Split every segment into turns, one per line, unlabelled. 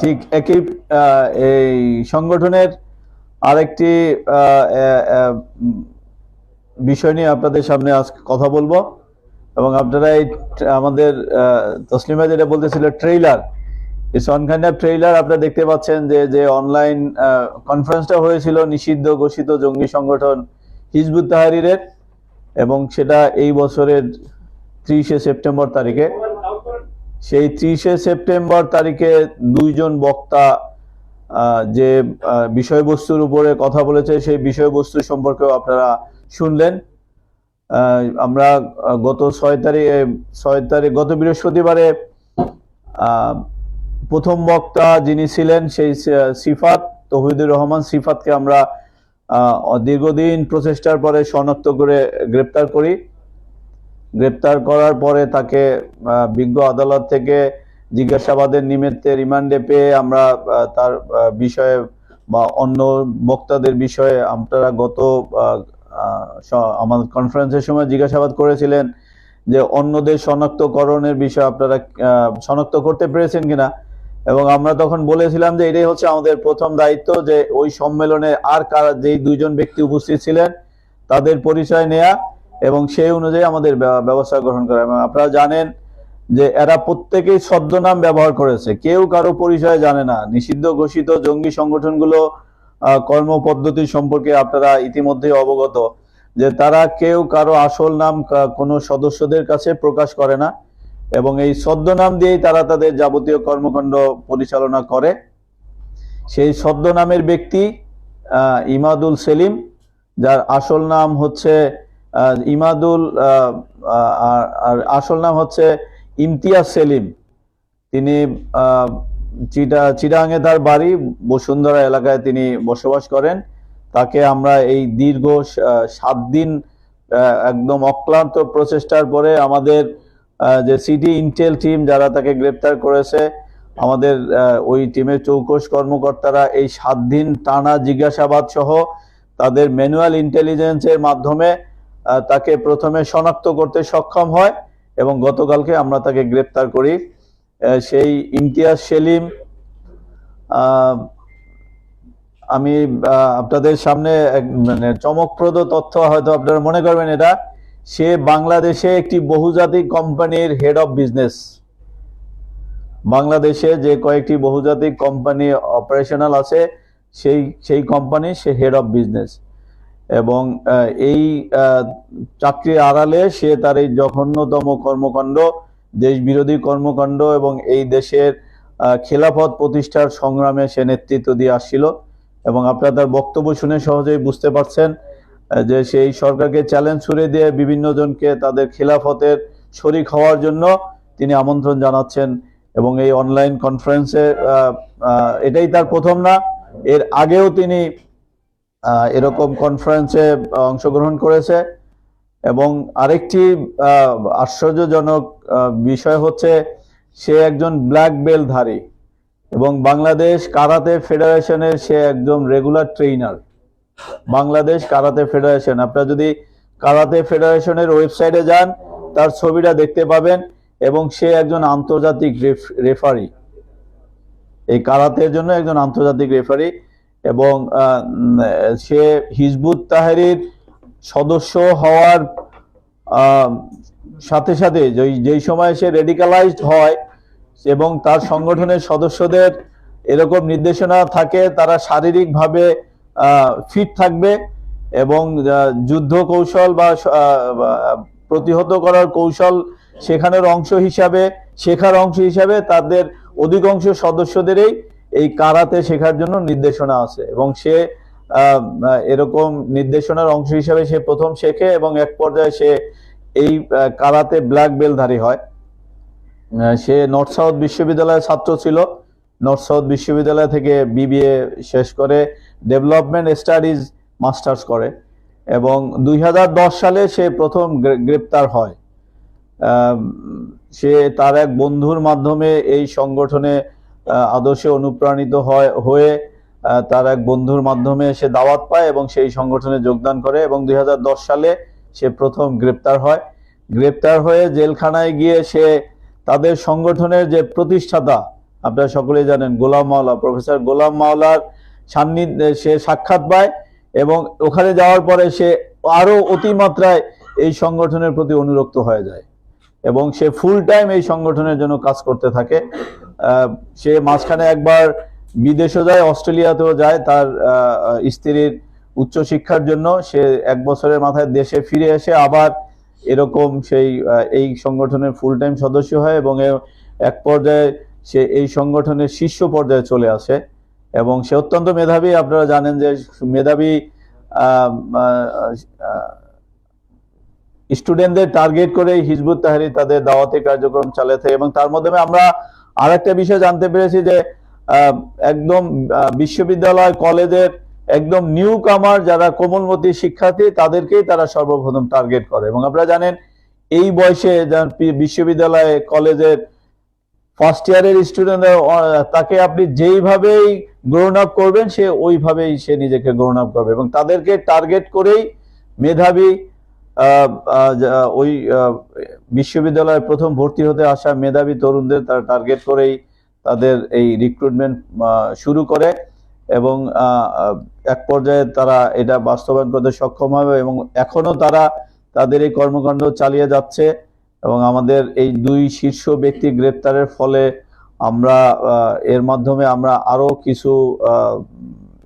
ঠিক, একই এই সংগঠনের আরেকটি বিষয় নিয়ে আপনাদের সামনে আজকে কথা বলব। এবং আপনারা এই আমাদের তসলিমা যেটা বলতেছিল, ট্রেইলার। সনখান্ডা ট্রেইলার আপনারা দেখতে পাচ্ছেন যে যে অনলাইন কনফারেন্সটা হয়েছিল নিষিদ্ধ ঘোষিত জঙ্গি সংগঠন হিজবুত তাহারিরের। এবং সেটা এই বছরের ত্রিশে সেপ্টেম্বর তারিখে। সেই ত্রিশে সেপ্টেম্বর তারিখে দুইজন বক্তা যে বিষয়বস্তুর উপরে কথা বলেছে, সেই বিষয়বস্তু সম্পর্কেও আপনারা শুনলেন। আমরা গত ছয় তারিখে ছয় তারিখ, গত বৃহস্পতিবারে প্রথম বক্তা যিনি ছিলেন, সেই সিফাত, তহিদুর রহমান সিফাতকে আমরা দীর্ঘদিন প্রচেষ্টার পরে শনাক্ত করে গ্রেপ্তার করি। গ্রেপ্তার করার পরে তাকে বিজ্ঞ আদালত থেকে জিজ্ঞাসাবাদের নিমিত্তে রিমান্ডে পেয়ে আমরা তার বিষয়ে বা অন্য বক্তাদের বিষয়ে আপনারা গত আমাদের কনফারেন্সের সময় জিজ্ঞাসাবাদ করেছিলেন যে অন্যদের শনাক্তকরণের বিষয়ে আপনারা শনাক্ত করতে পেরেছেন কিনা? এবং আমরা তখন বলেছিলাম যে এটাই হচ্ছে আমাদের প্রথম দায়িত্ব যে ওই সম্মেলনে আর কারা, যেই দুইজন ব্যক্তি উপস্থিত ছিলেন, তাদের পরিচয় নেয়া এবং সেই অনুযায়ী আমাদের ব্যবস্থা গ্রহণ করা এবং আপনারা জানেন যে এরা প্রত্যেকেই ছদ্মনাম ব্যবহার করেছে। কেউ কারও পরিচয় জানে না। নিষিদ্ধ ঘোষিত জঙ্গি সংগঠনগুলো কর্মপদ্ধতি সম্পর্কে আপনারা ইতিমধ্যেই অবগত যে তারা কেউ কারও আসল নাম কোনো সদস্যদের কাছে প্রকাশ করে না এবং এই ছদ্মনাম দিয়েই তারা তাদের যাবতীয় কর্মকাণ্ড পরিচালনা করে। সেই ছদ্মনামের ব্যক্তি ইমাদুল সেলিম, যার আসল নাম হচ্ছে ইমাদুল আর আসল নাম হচ্ছে ইমতিয়াজ সেলিম। তিনি চিটা চিরাঙে তার বাড়ি বসুন্ধরা এলাকায় তিনি বসবাস করেন। তাকে আমরা এই দীর্ঘ সাত দিন একদম অক্লান্ত প্রচেষ্টার পরে আমাদের যে সিটি ইন্টেল টিম যারা তাকে গ্রেপ্তার করেছে, আমাদের ওই টিমের চৌকস কর্মকর্তারা এই সাত দিন টানা জিজ্ঞাসাবাদ সহ তাদের ম্যানুয়াল ইন্টেলিজেন্সের মাধ্যমে তাকে প্রথমে শনাক্ত করতে সক্ষম হয় এবং গতকালকে আমরা তাকে গ্রেপ্তার করি। সেই ইমতিয়াজ সেলিম আমি আপনাদের সামনে মানে চমকপ্রদ তথ্য হয়তো আপনারা মনে করবেন এটা। সে বাংলাদেশে একটি বহুজাতিক কোম্পানির হেড অফ বিজনেস বাংলাদেশে যে কয়েকটি বহুজাতিক কোম্পানি অপারেশনাল আছে, সেই সেই কোম্পানি সে হেড অফ বিজনেস এবং এই চাকরির আড়ালে সে তার এই জঘন্যতম কর্মকাণ্ড দেশ বিরোধী কর্মকাণ্ড এবং এই দেশের খেলাফত প্রতিষ্ঠার সংগ্রামে সে নেতৃত্ব দিয়ে আসছিল। এবং আপনারা তার বক্তব্য শুনে সহজেই বুঝতে পারছেন যে সেই সরকারকে চ্যালেঞ্জ ছুড়ে দিয়ে বিভিন্ন জনকে তাদের খেলাফতের শরিক হওয়ার জন্য তিনি আমন্ত্রণ জানাচ্ছেন এবং এই অনলাইন কনফারেন্সে এটাই তার প্রথম না, এর আগেও তিনি এরকম কনফারেন্সে অংশগ্রহণ করেছে। এবং আরেকটি আশ্চর্যজনক বিষয় হচ্ছে সে একজন ব্ল্যাক বেল্ট ধারী এবং বাংলাদেশ কারাতে ফেডারেশনের সে একজন regular trainer Bangladesh karate federation, আপনারা যদি কারাতে ফেডারেশনের ওয়েবসাইটে যান, তার ছবিটা দেখতে পাবেন এবং সে একজন আন্তর্জাতিক রেফারি এই কারাতের জন্য একজন আন্তর্জাতিক রেফারি এবং সে হিজবুত তাহারির সদস্য হওয়ার সাথে সাথে যেই সময় সে রেডিকালাইজড হয় এবং তার সংগঠনের সদস্যদের এরকম নির্দেশনা থাকে, তারা শারীরিকভাবে ফিট থাকবে এবং যুদ্ধ কৌশল বা প্রতিহত করার কৌশল শেখানোর অংশ হিসাবে, শেখার অংশ হিসাবে তাদের অধিকাংশ সদস্যদেরই এই কারাতে শেখার জন্য নির্দেশনা আছে এবং সে এরকম নির্দেশনার অংশ হিসাবে সে প্রথম শেখে এবং এক পর্যায়ে সে এই কারাতে ব্ল্যাক বেলধারী হয়। সে নর্থ সাউথ বিশ্ববিদ্যালয়ের ছাত্র ছিল। নর্থ সাউথ বিশ্ববিদ্যালয় থেকে বিবিএ শেষ করে ডেভেলপমেন্ট স্টাডিজ মাস্টার্স করে এবং দুই হাজার দশ সালে সে প্রথম গ্রেপ্তার হয়। সে তার এক বন্ধুর মাধ্যমে এই সংগঠনে আদর্শে অনুপ্রাণিত হয়, হয়ে তার এক বন্ধুর মাধ্যমে সে দাওয়াত পায় এবং সেই সংগঠনে যোগদান করে এবং দু হাজার দশ সালে সে প্রথম গ্রেপ্তার হয়। গ্রেপ্তার হয়ে জেলখানায় গিয়ে সে তাদের সংগঠনের যে প্রতিষ্ঠাতা, আপনারা সকলেই জানেন, গোলাম মাওলা, প্রফেসর গোলাম মাওলার সান্নিধ্যে, সে সাক্ষাৎ পায় এবং ওখানে যাওয়ার পরে সে আরও অতিমাত্রায় এই সংগঠনের প্রতি অনুরক্ত হয়ে যায় এবং সে ফুল টাইম এই সংগঠনের জন্য কাজ করতে থাকে। সে মাঝখানে একবার বিদেশে যায়, অস্ট্রেলিয়াতেও যায়, তার স্ত্রীর উচ্চশিক্ষার জন্য সে এক বছরের মাথায় দেশে ফিরে এসে আবার এরকম সেই এই সংগঠনের ফুল টাইম সদস্য হয় এবং এক পর্যায়ে সে এই সংগঠনের শীর্ষ পর্যায়ে চলে আসে এবং সে অত্যন্ত মেধাবী। আপনারা জানেন যে মেধাবী স্টুডেন্টদের টার্গেট করে হিজবুত তাহারি তাদের দাওয়াতি কার্যক্রম চালাতে এবং তার মাধ্যমে আমরা আরেকটা বিষয় জানতে পেরেছি যে একদম বিশ্ববিদ্যালয়, কলেজের একদম নিউ কামার যারা কোমলমতি শিক্ষার্থী, তাদেরকেই তারা সর্বপ্রথম টার্গেট করে। এবং আপনারা জানেন, এই বয়সে বিশ্ববিদ্যালয়ে, কলেজের ফার্স্ট ইয়ারের স্টুডেন্ট তাকে আপনি যেইভাবেই গ্রোন আপ করবেন, সে ওইভাবেই সে নিজেকে গ্রোন আপ করবে। এবং তাদেরকে টার্গেট করেই মেধাবী ওই বিশ্ববিদ্যালয়ে প্রথম ভর্তি হতে আসা মেধাবী তরুণদের তারা টার্গেট করেই তাদের এই রিক্রুটমেন্ট শুরু করে এবং এক পর্যায়ে তারা এটা বাস্তবায়ন করতে সক্ষম হবে এবং এখনও তারা তাদের এই কর্মকাণ্ড চালিয়ে যাচ্ছে এবং আমাদের এই দুই শীর্ষ ব্যক্তি গ্রেপ্তারের ফলে আমরা এর মাধ্যমে আমরা আরও কিছু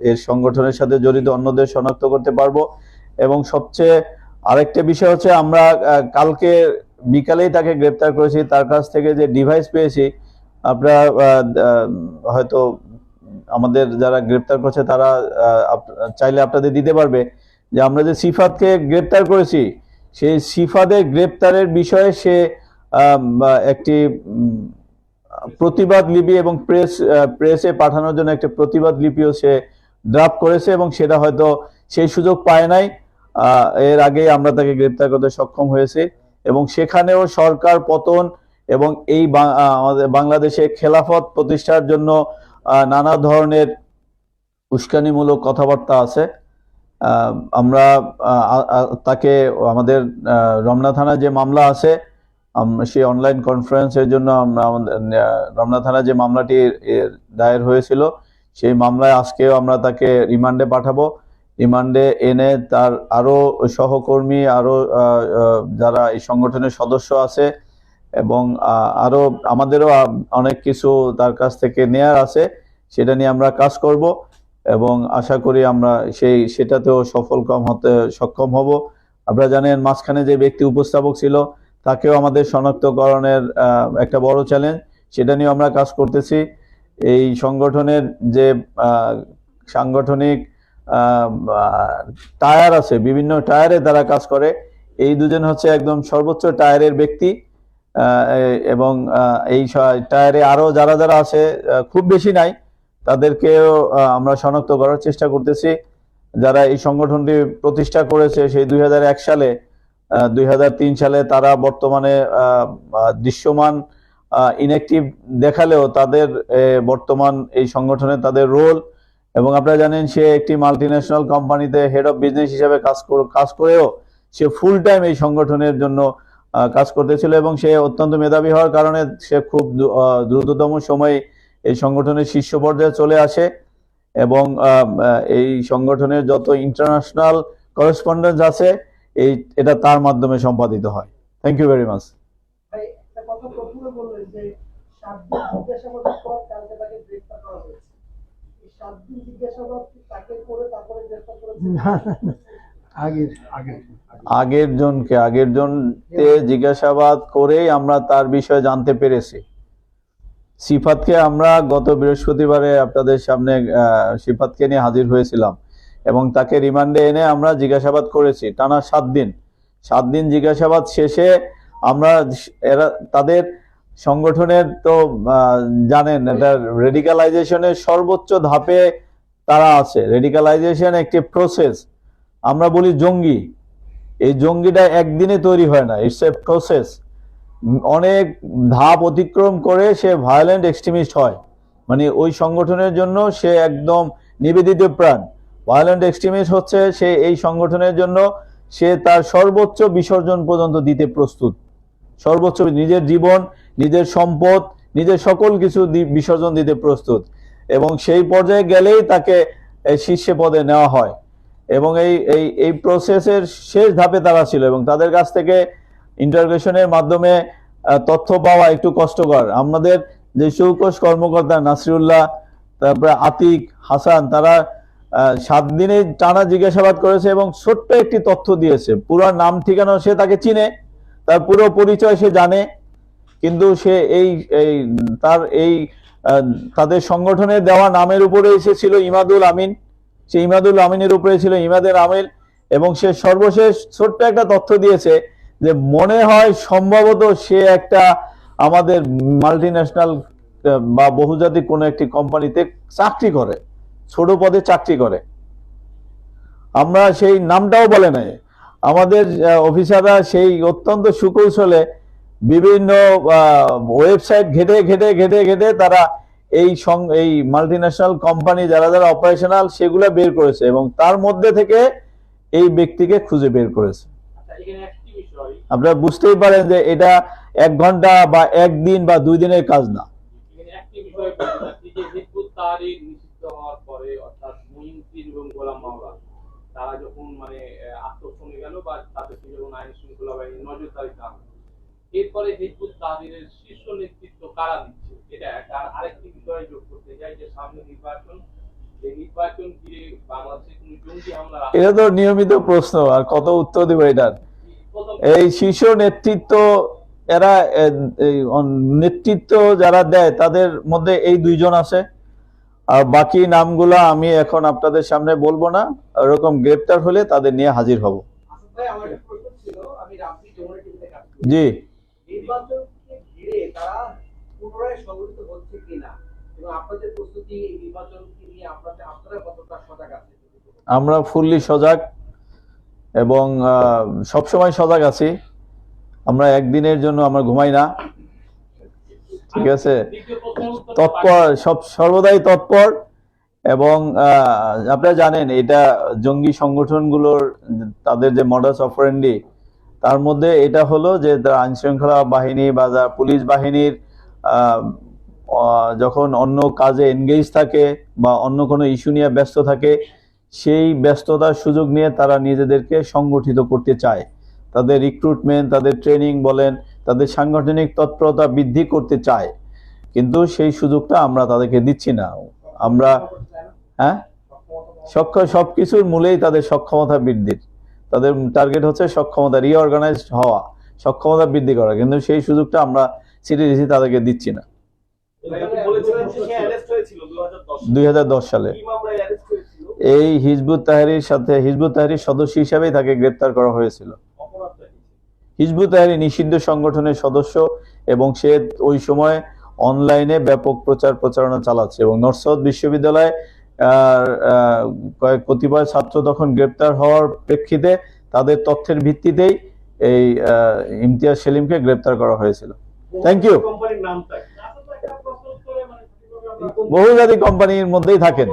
এর সংগঠনের সাথে জড়িত অন্যদের শনাক্ত করতে পারব এবং সবচেয়ে আরেকটা বিষয় হচ্ছে আমরা কালকে বিকালেই তাকে গ্রেপ্তার করেছি, তার কাছ থেকে যে ডিভাইস পেয়েছি আপনারা হয়তো আমাদের যারা গ্রেপ্তার করছে তারা চাইলে আপনাদের দিতে পারবে যে আমরা যে সিফাতকে গ্রেপ্তার করেছি, সেই সিফাদের গ্রেপ্তারের বিষয়ে সে একটি প্রতিবাদ লিপি এবং প্রেস প্রেসে পাঠানোর জন্য একটা প্রতিবাদ লিপিও সে ড্রাফট করেছে এবং সেটা হয়তো সেই সুযোগ পায় নাই। এর আগে আমরা তাকে গ্রেপ্তার করতে সক্ষম হয়েছে এবং সেখানেও সরকার পতন এবং এই আমাদের বাংলাদেশে খেলাফত প্রতিষ্ঠার জন্য নানা ধরনের উস্কানিমূলক কথাবার্তা আছে। আমরা তাকে আমাদের রমনা থানায় যে মামলা আছে সেই অনলাইন কনফারেন্সের জন্য আমরা আমাদের রমনা থানায় যে মামলাটি দায়ের হয়েছিল, সেই মামলায় আজকেও আমরা তাকে রিমান্ডে পাঠাবো। রিমান্ডে এনে তার আরও সহকর্মী আরও আহ, আহ, যারা এই সংগঠনের সদস্য আছে এবং আহ, আরও আমাদেরও অনেক কিছু তার কাছ থেকে নেয়ার আছে সেটা নিয়ে আমরা কাজ করব এবং আশা করি আমরা সেই সেটাতেও সফল কম হতে সক্ষম হব। আপনারা জানেন মাঝখানে যে ব্যক্তি উপস্থাপক ছিল তাকেও আমাদের শনাক্তকরণের একটা বড় চ্যালেঞ্জ সেটা নিয়ে আমরা কাজ করতেছি। এই সংগঠনের যে সাংগঠনিক টায়ার আছে, বিভিন্ন টায়ারে তারা কাজ করে। এই দুজন হচ্ছে একদম সর্বোচ্চ টায়ারের ব্যক্তি। এবং এই টায়ারে আরও যারা যারা আছে খুব বেশি নাই, তাদেরকেও আমরা শনাক্ত করার চেষ্টা করতেছি। যারা এই সংগঠনটি প্রতিষ্ঠা করেছে, সেই দুই হাজার এক সালে দুই হাজার তিন সালে তারা বর্তমানে দৃশ্যমান ইনঅ্যাক্টিভ দেখালেও তাদের বর্তমান এই সংগঠনে তাদের রোল এবং আপনারা জানেন সে একটি মাল্টিন্যাশনাল কোম্পানিতে হেড অফ বিজনেস হিসেবে কাজ কাজ করেও সে ফুল টাইম এই সংগঠনের জন্য কাজ করতেছিল এবং সে অত্যন্ত মেধাবী হওয়ার কারণে সে খুব দ্রুততম সময়ে এই সংগঠনের শীর্ষ পর্যায়ে চলে আসে এবং এই সংগঠনের যত ইন্টারন্যাশনাল করেসপন্ডেন্স আছে, এই, এটা তার মাধ্যমে সম্পাদিত হয়। থ্যাংক ইউ ভেরি মাচ
কথা প্রথমে বললেন যে, সাত দিন জিজ্ঞাসাবাদের পর কালকে তাকে গ্রেফতার করা হয়েছে।
আগের
জনকে আগের জনকে জিজ্ঞাসাবাদ করেই আমরা তার বিষয়ে জানতে পেরেছি। সিফাতকে আমরা গত বৃহস্পতিবারে আপনাদের সামনে আহ, সিফাতকে নিয়ে হাজির হয়েছিলাম এবং তাকে রিমান্ডে এনে আমরা জিজ্ঞাসাবাদ করেছি টানা সাত দিন। সাত দিন জিজ্ঞাসাবাদ শেষে আমরা এরা তাদের সংগঠনের তো জানেন এটা রেডিকালাইজেশনের সর্বোচ্চ ধাপে তারা আছে। রেডিকালাইজেশন একটি প্রসেস আমরা বলি জঙ্গি। এই জঙ্গিটা একদিনে তৈরি হয় না। ইটস এ প্রসেস অনেক ধাপ অতিক্রম করে সে ভায়োলেন্ট এক্সট্রিমিস্ট হয়। মানে ওই সংগঠনের জন্য সে একদম নিবেদিত প্রাণ। ভায়োলেন্ট এক্সট্রিমিস্ট হচ্ছে সে এই সংগঠনের জন্য সে তার সর্বোচ্চ বিসর্জন পর্যন্ত দিতে প্রস্তুত। সর্বোচ্চ নিজের জীবন, নিজের সম্পদ, নিজের সকল কিছু বিসর্জন দিতে প্রস্তুত। এবং সেই পর্যায়ে গেলেই তাকে শীর্ষে পদে নেওয়া হয়। এবং এই এই এই প্রসেসের শেষ ধাপে তারা ছিল এবং তাদের কাছ থেকে ইন্টারগ্রেশনের মাধ্যমে তথ্য পাওয়া একটু কষ্টকর। আমাদের যে চৌকস কর্মকর্তা নাসিরুল্লাহ তারপরে আতিক, হাসান, তারা সাত দিনে টানা জিজ্ঞাসাবাদ করেছে এবং ছোট্ট একটি তথ্য দিয়েছে। পুরো নাম ঠিকানা সে তাকে চিনে। তার পুরো পরিচয় সে জানে, কিন্তু সে এই তার এই তাদের সংগঠনের দেওয়া নামের উপরে এসেছিল ইমাদুল আমিন। সে ইমাদুল আমিনের উপরে ছিল ইমাদের আমিল এবং সে সর্বশেষ ছোট্ট একটা তথ্য দিয়েছে যে মনে হয় সম্ভবত সে একটা আমাদের মাল্টি ন্যাশনাল বা বহুজাতিক কোনো একটি কোম্পানিতে চাকরি করে, ছোট পদে চাকরি করে। আমরা সেই নামটাও বলে নাই। আমাদের অফিসাররা সেই অত্যন্ত সুকৌশলে বিভিন্ন ওয়েবসাইট ঘেটে ঘেটে ঘেটে ঘেটে তারা এই এই মাল্টি ন্যাশনাল কোম্পানি যারা যারা অপারেশনাল সেগুলো বের করেছে এবং তার মধ্যে থেকে এই ব্যক্তিকে খুঁজে বের করেছে। আপনারা বুঝতেই পারেন যে এটা এক ঘণ্টা বা একদিন বা দুই দিনের কাজ না।
নিষিদ্ধ হওয়ার পরে অর্থাৎ এবং গোলাম তারা যখন মানে আত্মসমে গেল বা তাদেরকে যখন আইন শৃঙ্খলা বাহিনী নজরদারি করা এরপরে হিজবুত তাহরিরের শীর্ষ নেতৃত্ব কারা দিচ্ছে এটা আর আরেকটি বিষয় যোগ করতে চাই যে সামনে নির্বাচন
এটা তো নিয়মিত প্রশ্ন, আর কত উত্তর দিব এটার এই শীর্ষ নেতৃত্ব এরা নেতৃত্ব যারা দেয়, তাদের মধ্যে এই দুইজন আছে? আর বাকি নামগুলো আমি এখন আপনাদের সামনে বলব না। ওরকম গ্রেপ্তার হলে তাদের নিয়ে হাজির হব। জি। আমরা ফুললি সজাগ এবং সবসময় সজাগ আছি। আমরা একদিনের জন্য আমরা ঘুমাই না। ঠিক আছে? তৎপর সব সর্বদাই তৎপর এবং আপনারা জানেন এটা জঙ্গি সংগঠনগুলোর তাদের যে মডাস অফারেন্ডি তার মধ্যে এটা হলো যে তারা আইন শৃঙ্খলা বাহিনী বা যারা পুলিশ বাহিনীর যখন অন্য কাজে এনগেজ থাকে বা অন্য কোনো ইস্যু নিয়ে ব্যস্ত থাকে সেই ব্যস্ততার সুযোগ নিয়ে তারা নিজেদেরকে সংগঠিত করতে চায়। তাদের রিক্রুটমেন্ট তাদের ট্রেনিং বলেন তাদের সাংগঠনিক তৎপরতা বৃদ্ধি করতে চায়। কিন্তু সেই সুযোগটা আমরা তাদেরকে দিচ্ছি না। আমরা হ্যাঁ? সক্ষ, সবকিছুর মূলেই তাদের সক্ষমতা বৃদ্ধির। তাদের টার্গেট হচ্ছে সক্ষমতা রিঅর্গানাইজড হওয়া, সক্ষমতা বৃদ্ধি করা। কিন্তু সেই সুযোগটা আমরা সিটিডিসি তাদেরকে দিচ্ছি না। দুই হাজার দশ সালে। এই হিজবুত তাহারির সাথে, হিজবুত তাহারির সদস্য হিসাবেই তাকে গ্রেপ্তার করা হয়েছিল। হিজবুত তাহারি নিষিদ্ধ সংগঠনের সদস্য এবং সে ওই সময় অনলাইনে ব্যাপক প্রচার প্রচারণা চালাচ্ছে এবং নর্থ সাউথ বিশ্ববিদ্যালয়ে কয়েক কতিপয় ছাত্র তখন গ্রেপ্তার হওয়ার প্রেক্ষিতে তাদের তথ্যের ভিত্তিতেই এই ইমতিয়াজ সেলিমকে গ্রেপ্তার করা হয়েছিল। থ্যাংক ইউ বহুজাতিক কোম্পানির মধ্যেই থাকেন।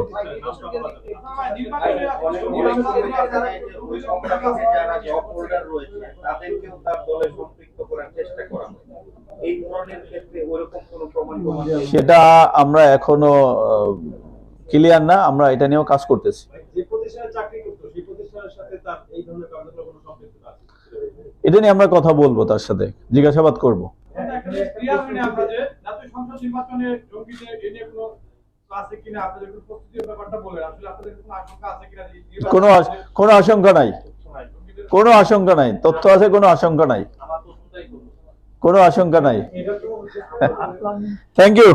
সেটা আমরা এখনও ক্লিয়ার না, আমরা এটা নিয়েও কাজ করতেছি। এটা নিয়ে আমরা কথা বলব তার সাথে, জিজ্ঞাসাবাদ করব।
কোনো কিনা আশঙ্কা
নাই। কোন আশঙ্কা নাই। তথ্য আছে কোনো আশঙ্কা নাই। কোনো আশঙ্কা নাই। Thank you